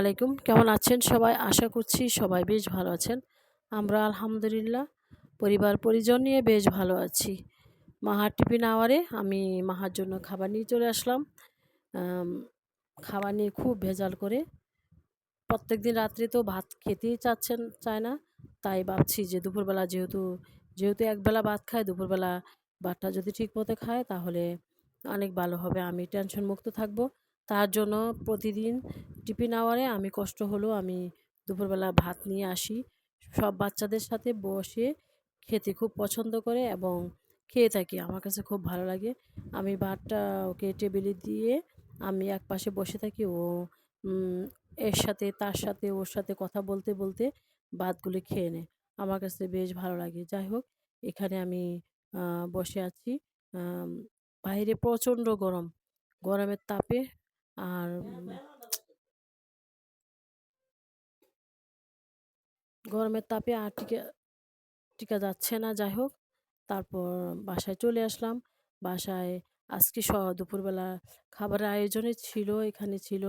আলাইকুম। কেমন আছেন সবাই? আশা করছি সবাই বেশ ভালো আছেন। আমরা আলহামদুলিল্লাহ পরিবার পরিজন নিয়ে বেশ ভালো আছি। মাহার টিফিন আওয়ারে আমি মাহার জন্য খাবার নিয়ে চলে আসলাম। খাবার নিয়ে খুব ভেজাল করে। প্রত্যেক দিন রাত্রে তো ভাত খেতেই চাচ্ছেন, চায় না। তাই ভাবছি যে দুপুরবেলা যেহেতু যেহেতু একবেলা ভাত খায়, দুপুরবেলা ভাতটা যদি ঠিক মতো খায় তাহলে অনেক ভালো হবে। আমি টেনশন মুক্ত থাকব। তার জন্য প্রতিদিন টিফিন আওয়ারে আমি কষ্ট হলেও আমি দুপুরবেলা ভাত নিয়ে আসি। সব বাচ্চাদের সাথে বসে খেতে খুব পছন্দ করে এবং খেয়ে থাকি, আমার কাছে খুব ভালো লাগে। আমি ভাতটা ওকে টেবিলে দিয়ে আমি এক পাশে বসে থাকি, ও এর সাথে, তার সাথে, ওর সাথে কথা বলতে বলতে ভাতগুলি খেয়ে নেয়। আমার কাছে বেশ ভালো লাগে। যাই হোক, এখানে আমি বসে আছি। বাইরে প্রচণ্ড গরম। গরমের তাপে আর গরমের তাপে আর টিকে, টিকা যাচ্ছে না। যাই হোক, তারপর বাসায় চলে আসলাম। বাসায় আজকে স, দুপুরবেলা খাবারের আয়োজনে ছিল, এখানে ছিল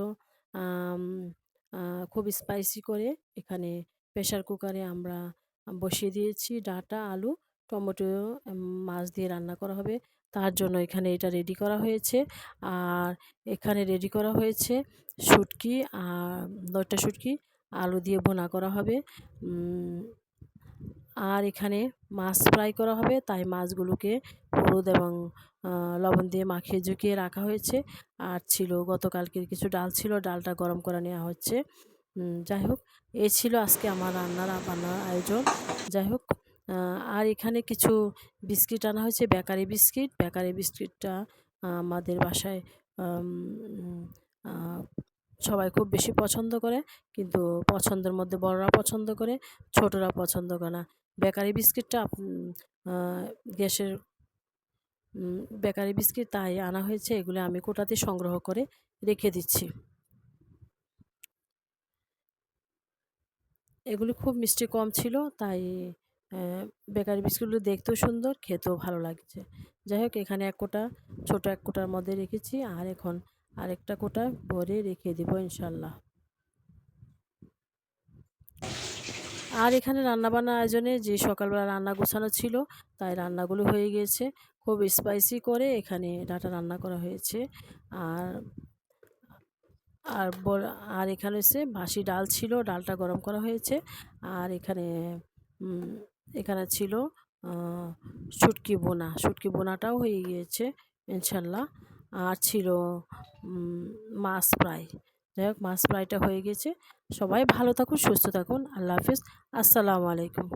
খুব স্পাইসি করে এখানে প্রেশার কুকারে আমরা বসিয়ে দিয়েছি ডাঁটা, আলু, টমেটো মাছ দিয়ে রান্না করা হবে। তার জন্য এখানে এটা রেডি করা হয়েছে। আর এখানে রেডি করা হয়েছে শুটকি আর দশটা শুটকি আলু দিয়ে বোনা করা হবে। আর এখানে মাছ ফ্রাই করা হবে। তাই মাছগুলোকে হলুদ এবং লবণ দিয়ে মাখিয়ে ঝুঁকিয়ে রাখা হয়েছে। আর ছিল গতকালকের কিছু ডাল ছিল। ডালটা গরম করে নেওয়া হচ্ছে। যাই হোক, এ ছিল আজকে আমার রান্নার বান্নার আয়োজন। যাই হোক আর এখানে কিছু বিস্কিট আনা হয়েছে। Bakery biscuit. বেকারি বিস্কিটটা আমাদের বাসায় সবাই খুব বেশি পছন্দ করে, কিন্তু পছন্দের মধ্যে বড়রা পছন্দ করে, ছোটরা পছন্দ করে না। বেকারি বিস্কিটটা গ্যাসের বেকারি বিস্কিট তাই আনা হয়েছে, এগুলো আমি কোটাতে সংগ্রহ করে রেখে দিচ্ছি। এগুলি খুব মিষ্টি কম ছিল, তাই বেকারি বিস্কুটগুলো দেখতেও সুন্দর, খেতেও ভালো লাগছে। যাই হোক, এখানে এক কোটা, ছোটো এক কোটার মধ্যে রেখেছি, আর এখন আরেকটা কোটা ভরে রেখে দেবো ইনশাল্লাহ আর এখানে রান্নাবান্নার আয়োজনে যে সকালবেলা রান্না গোছানো ছিল, তাই রান্নাগুলো হয়ে গিয়েছে খুব স্পাইসি করে এখানে ডাটা রান্না করা হয়েছে। আর আর আর এখানে হচ্ছে বাসি ডাল ছিল, ডালটা গরম করা হয়েছে। আর এখানে এখানে ছিল শুটকি বোনা। শুটকি বোনাটাও হয়ে গিয়েছে ইনশাল্লাহ আর ছিল মাস ফ্রাই যাই হোক, মাস ফ্রাইটা হয়ে গেছে। সবাই ভালো থাকুন, সুস্থ থাকুন। আল্লাহ হাফিজ। আসসালামু আলাইকুম।